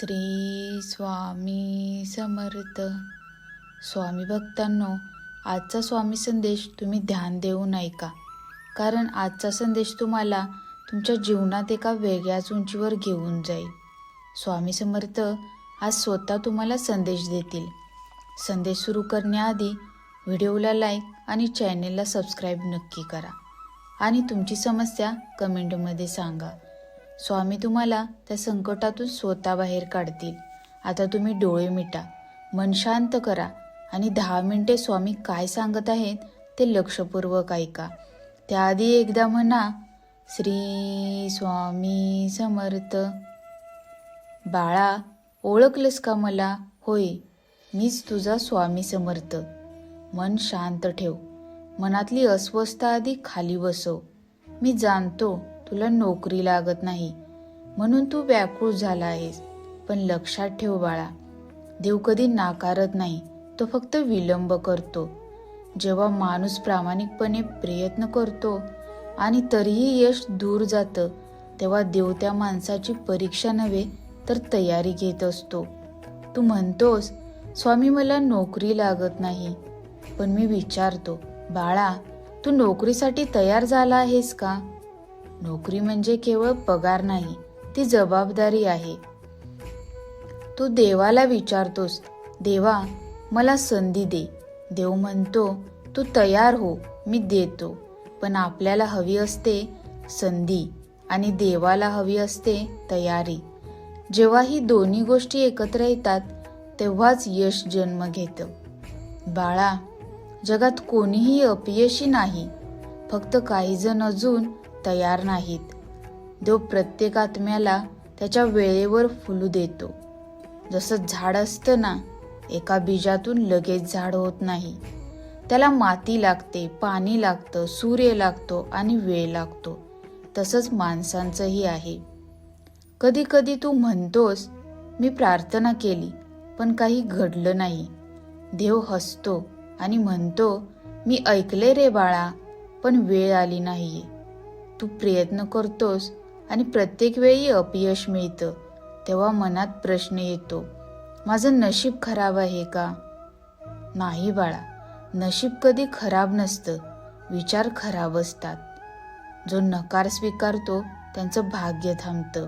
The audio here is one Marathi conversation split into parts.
श्री स्वामी समर्थ. स्वामी भक्तांनो आजचा स्वामी संदेश तुम्ही ध्यान देऊन ऐका कारण आजचा संदेश तुम्हाला तुमच्या जीवनात एका वेगळ्याच उंचीवर घेऊन जाईल. स्वामी समर्थ आज स्वतः तुम्हाला संदेश देतील. संदेश सुरू करण्याआधी व्हिडिओला लाईक आणि चॅनेलला सबस्क्राईब नक्की करा. आणि तुमची समस्या कमेंटमध्ये सांगा. स्वामी तुम्हाला त्या संकटातून स्वतः बाहेर काढतील. आता तुम्ही डोळे मिटा मन शांत करा आणि दहा मिनिटे स्वामी काय सांगत आहेत ते लक्षपूर्वक ऐका. त्याआधी एकदा म्हणा श्री स्वामी समर्थ. बाळा ओळखलंस का मला? होय मीच तुझा स्वामी समर्थ. मन शांत ठेव मनातली अस्वस्थता आधी खाली बसव. मी जाणतो तुला नोकरी लागत नाही. म्हणून तू व्याकुळ झाला आहेस. पण लक्षात ठेव बाळा देव कधी नाकारत नाही तो फक्त विलंब करतो. जेव्हा माणूस प्रामाणिकपणे प्रयत्न करतो आणि तरीही यश दूर जातं तेव्हा देव त्या माणसाची परीक्षा नव्हे तर तयारी घेत असतो. तू म्हणतोस स्वामी मला नोकरी लागत नाही. पण मी विचारतो बाळा तू नोकरीसाठी तयार झाला आहेस का? नोकरी म्हणजे केवळ पगार नाही ती जबाबदारी आहे. तू देवाला विचारतोस देवा मला संधी दे. देव म्हणतो तू तयार हो मी देतो. पण आपल्याला हवी असते संधी आणि देवाला हवी असते तयारी. जेव्हा ही दोन्ही गोष्टी एकत्र येतात तेव्हाच यश जन्म घेतं. बाळा जगात कोणीही अपयशी नाही. फक्त काहीजण अजून तयार नाहीत. देव प्रत्येक आत्म्याला त्याच्या वेळेवर फुलू देतो. जसं झाड असतं ना एका बीजातून लगेच झाड होत नाही. त्याला माती लागते पाणी लागतं सूर्य लागतो आणि वेळ लागतो. तसंच माणसांचंही आहे. कधी कधी तू म्हणतोस मी प्रार्थना केली पण काही घडलं नाही. देव हसतो आणि म्हणतो मी ऐकले रे बाळा पण वेळ आली नाहीये. तू प्रयत्न करतोस आणि प्रत्येक वेळी अपयश मिळतं तेव्हा मनात प्रश्न येतो माझं नशीब खराब आहे का? नाही बाळा नशीब कधी खराब नसतं विचार खराब असतात. जो नकार स्वीकारतो त्यांचं भाग्य थांबतं.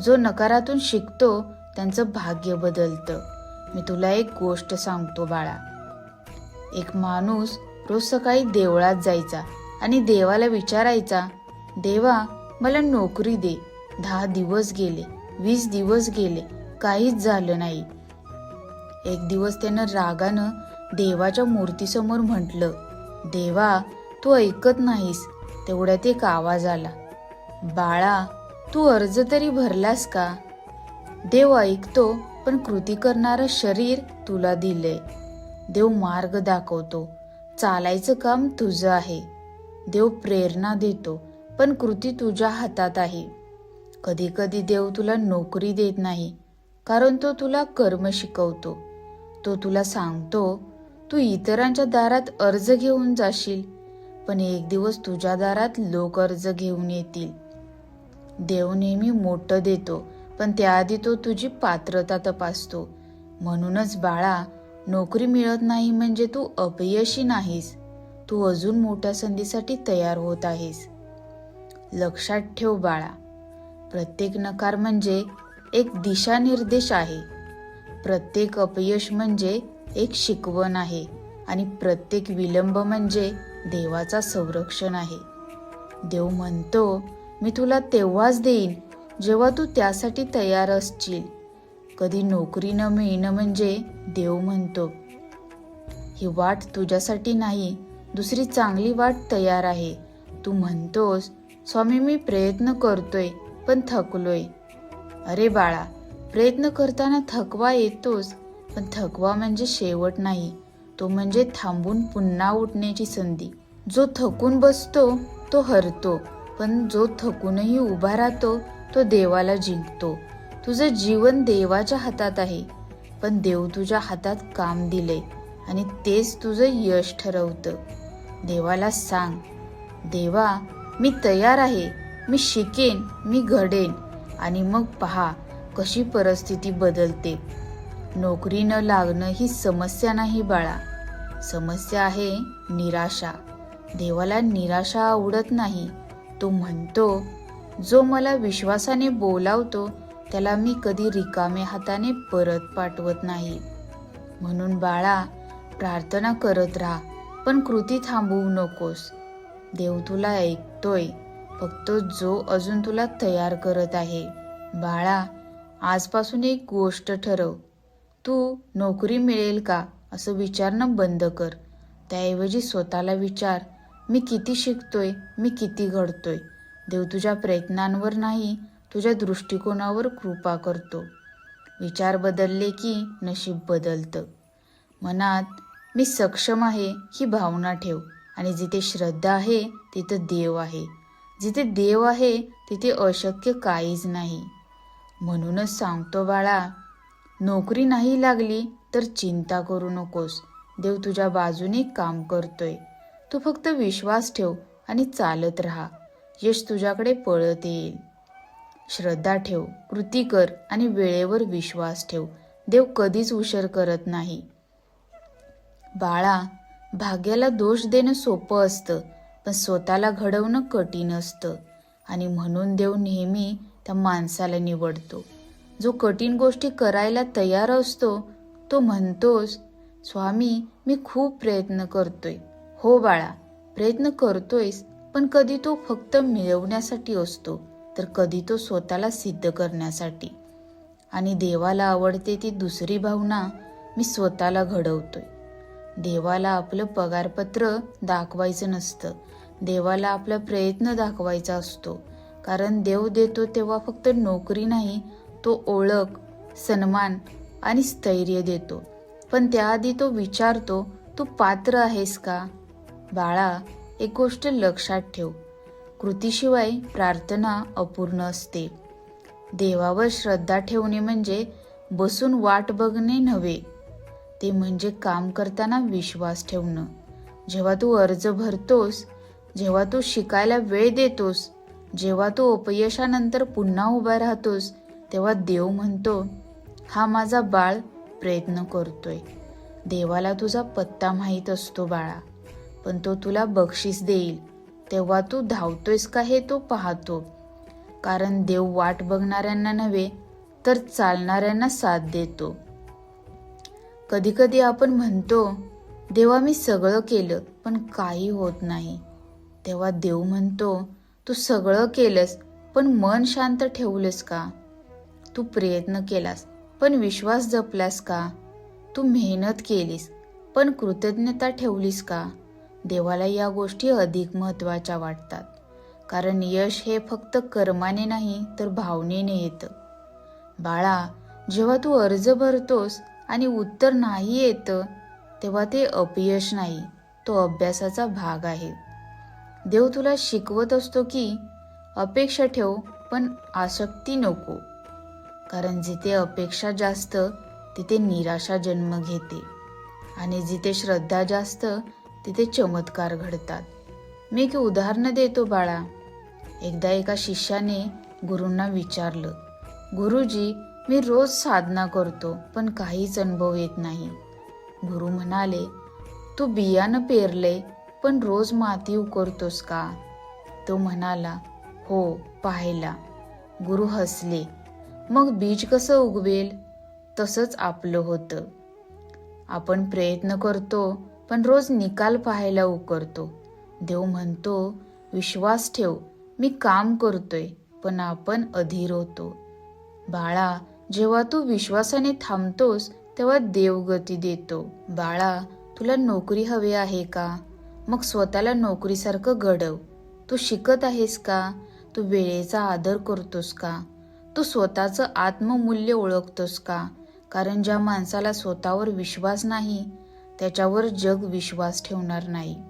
जो नकारातून शिकतो त्यांचं भाग्य बदलतं. मी तुला एक गोष्ट सांगतो बाळा. एक माणूस रोज सकाळी देवळात जायचा आणि देवाला विचारायचा देवा मला नोकरी दे. दहा दिवस गेले वीस दिवस गेले काहीच झालं नाही. एक दिवस त्यानं रागानं देवाच्या मूर्तीसमोर म्हटलं देवा तू ऐकत नाहीस. तेवढ्यात एक आवाज आला बाळा तू अर्ज तरी भरलास का? देव ऐकतो पण कृती करणारं शरीर तुला दिलंय. देव मार्ग दाखवतो. चालायचं काम तुझं आहे. देव प्रेरणा देतो पण कृती तुझ्या हातात आहे. कधी कधी देव तुला नोकरी देत नाही कारण तो तुला कर्म शिकवतो. तो तुला सांगतो तू इतरांच्या दारात अर्ज घेऊन जाशील पण एक दिवस तुझ्या दारात लोक अर्ज घेऊन येतील. देव नेहमी मोठं देतो पण त्याआधी तो तुझी पात्रता तपासतो. म्हणूनच बाळा नोकरी मिळत नाही म्हणजे तू अपयशी नाहीस. तू अजून मोठ्या संधीसाठी तयार होत आहेस. लक्षात ठेव बाळा. प्रत्येक नकार म्हणजे एक दिशानिर्देश आहे. प्रत्येक अपयश म्हणजे एक शिकवण आहे आणि प्रत्येक विलंब म्हणजे देवाचा संरक्षण आहे. देव म्हणतो मी तुला तेव्हाच देईन जेव्हा तू त्यासाठी तयार असशील. कधी नोकरी न मिळणं म्हणजे देव म्हणतो. ही वाट तुझ्यासाठी नाही दुसरी चांगली वाट तयार आहे. तू म्हणतोस स्वामी मी प्रयत्न करतोय पण थकलोय. अरे बाळा प्रयत्न करताना थकवा येतोच पण थकवा म्हणजे शेवट नाही. तो म्हणजे थांबून पुन्हा उठण्याची संधी. जो थकून बसतो तो हरतो पण जो थकूनही उभा राहतो तो देवाला जिंकतो. तुझं जीवन देवाच्या हातात आहे पण देव तुझ्या हातात काम दिले आणि तेच तुझं यश ठरवतं. देवाला सांग. देवा मी तयार आहे. मी शिकेन मी घडेन. आणि मग पहा कशी परिस्थिती बदलते. नोकरी न लागणं ही समस्या नाही बाळा. समस्या आहे निराशा. देवाला निराशा आवडत नाही. तो म्हणतो जो मला विश्वासाने बोलावतो त्याला मी कधी रिकामे हाताने परत पाठवत नाही. म्हणून बाळा प्रार्थना करत राहा. पण कृती थांबवू नकोस. देव तुला ऐकतोय. फक्त जो अजून तुला तयार करत आहे. बाळा आजपासून एक गोष्ट ठरव. तू नोकरी मिळेल का? असं विचारणं बंद कर. त्याऐवजी स्वतःला विचार. मी किती शिकतोय? मी किती घडतोय? देव तुझ्या प्रयत्नांवर नाही तुझ्या दृष्टिकोनावर कृपा करतो. विचार बदलले की नशीब बदलतं. मनात मी सक्षम आहे ही भावना ठेव. आणि जिथे श्रद्धा आहे तिथं देव आहे. जिथे देव आहे तिथे अशक्य काहीच नाही. म्हणूनच सांगतो बाळा नोकरी नाही लागली तर चिंता करू नकोस. देव तुझ्या बाजूने काम करतोय. तू फक्त विश्वास ठेव आणि चालत राहा. यश तुझ्याकडे पळत येईल. श्रद्धा ठेव कृती कर आणि वेळेवर विश्वास ठेव. देव कधीच उशीर करत नाही. बाळा भाग्याला दोष देणं सोपं असतं पण स्वतःला घडवणं कठीण असतं. आणि म्हणून देव नेहमी त्या माणसाला निवडतो. जो कठीण गोष्टी करायला तयार असतो तो म्हणतोस स्वामी मी खूप प्रयत्न करतोय. हो बाळा प्रयत्न करतोयस पण कधी तो फक्त मिळवण्यासाठी असतो तर कधी तो स्वतःला सिद्ध करण्यासाठी. आणि देवाला आवडते ती दुसरी भावना मी स्वतःला घडवतोय. देवाला आपलं पगारपत्र दाखवायचं नसतं. देवाला आपला प्रयत्न दाखवायचा असतो. कारण देव देतो तेव्हा फक्त नोकरी नाही तो ओळख सन्मान आणि स्थैर्य देतो. पण त्याआधी तो विचारतो तू पात्र आहेस का? बाळा एक गोष्ट लक्षात ठेव. कृतीशिवाय प्रार्थना अपूर्ण असते. देवावर श्रद्धा ठेवणे म्हणजे बसून वाट बघणे नव्हे. ते म्हणजे काम करताना विश्वास ठेवणं. जेव्हा तू अर्ज भरतोस जेव्हा तू शिकायला वेळ देतोस जेव्हा तू अपयशानंतर पुन्हा उभा राहतोस तेव्हा देव म्हणतो हा माझा बाळ प्रयत्न करतोय. देवाला तुझा पत्ता माहीत असतो बाळा पण तो तुला बक्षीस देईल. तेव्हा तू धावतोयस का हे तो पाहतो. कारण देव वाट बघणाऱ्यांना नव्हे तर चालणाऱ्यांना साथ देतो. कधीकधी आपण म्हणतो देवा मी सगळं केलं पण काही होत नाही. तेव्हा देव म्हणतो तू सगळं केलंस पण मन शांत ठेवलंस का? तू प्रयत्न केलास पण विश्वास जपलास का? तू मेहनत केलीस पण कृतज्ञता ठेवलीस का? देवाला या गोष्टी अधिक महत्त्वाच्या वाटतात. कारण यश हे फक्त कर्माने नाही तर भावनेने येतं. बाळा जेव्हा तू अर्ज भरतोस आणि उत्तर नाही येतं तेव्हा ते अपयश नाही तो अभ्यासाचा भाग आहे. देव तुला शिकवत असतो की अपेक्षा ठेव पण आसक्ती नको. कारण जिथे अपेक्षा जास्त तिथे निराशा जन्म घेते. आणि जिथे श्रद्धा जास्त तिथे चमत्कार घडतात. मी एक उदाहरणं देतो बाळा. एकदा एका शिष्याने गुरूंना विचारलं गुरुजी मी रोज साधना करतो पण काहीच अनुभव येत नाही. गुरु म्हणाले तू बियाणं पेरले पण रोज माती उकरतोस का? तो म्हणाला हो पाहायला गुरु हसले. मग बीज कसं उगवेल? तसंच आपलं होतं. आपण प्रयत्न करतो पण रोज निकाल पाहायला उकरतो. देव म्हणतो विश्वास ठेव मी काम करतोय पण आपण अधीर होतो. बाळा जेव्हा तू विश्वासाने थांबतोस तेव्हा देवगती देतो. बाळा तुला नोकरी हवी आहे का? मग स्वतःला नोकरीसारखं घडव. तू शिकत आहेस का? तू वेळेचा आदर करतोस का? तू स्वतःचं आत्ममूल्य ओळखतोस का? कारण ज्या माणसाला स्वतःवर विश्वास नाही त्याच्यावर जग विश्वास ठेवणार नाही.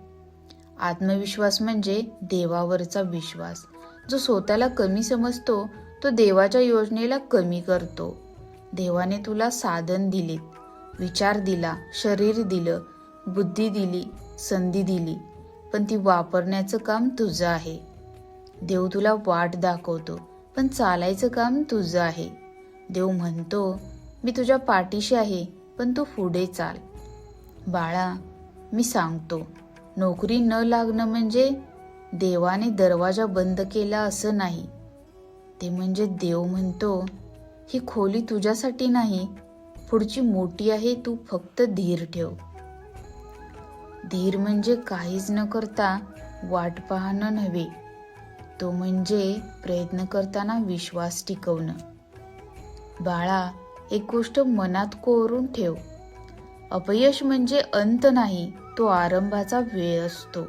आत्मविश्वास म्हणजे देवावरचा विश्वास जो स्वतःला कमी समजतो तो देवाच्या योजनेला कमी करतो. देवाने तुला साधन दिलीत विचार दिला शरीर दिलं बुद्धी दिली संधी दिली पण ती वापरण्याचं काम तुझं आहे. देव तुला वाट दाखवतो पण चालायचं काम तुझं आहे. देव म्हणतो मी तुझ्या पाठीशी आहे पण तू पुढे चाल. बाळा मी सांगतो नोकरी न लागणं म्हणजे देवाने दरवाजा बंद केला असं नाही. ते म्हणजे देव म्हणतो ही खोली तुझ्यासाठी नाही पुढची मोठी आहे तू फक्त धीर ठेव. धीर म्हणजे काहीच न करता वाट पाहणं नव्हे तो म्हणजे प्रयत्न करताना विश्वास टिकवणं. बाळा एक गोष्ट मनात कोरून ठेव. अपयश म्हणजे अंत नाही तो आरंभाचा वेळ असतो.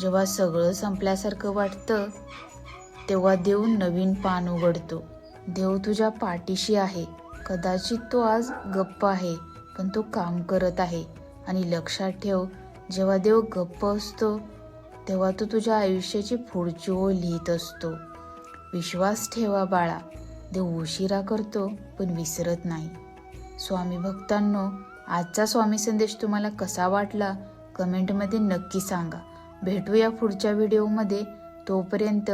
जेव्हा सगळं संपल्यासारखं वाटतं तेव्हा देव नवीन पान उघडतो. देव तुझ्या पाठीशी आहे. कदाचित तो आज गप्प आहे पण तो काम करत आहे. आणि लक्षात ठेव जेव्हा देव गप्प असतो तेव्हा तो तुझ्या आयुष्याची पुढची ओळ लिहित असतो. विश्वास ठेवा बाळा. देव उशिरा करतो पण विसरत नाही. स्वामी भक्तांनो आजचा स्वामी संदेश तुम्हाला कसा वाटला? कमेंटमध्ये नक्की सांगा. भेटूया पुढच्या व्हिडिओमध्ये. तोपर्यंत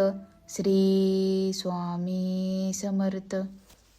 श्री स्वामी समर्थ.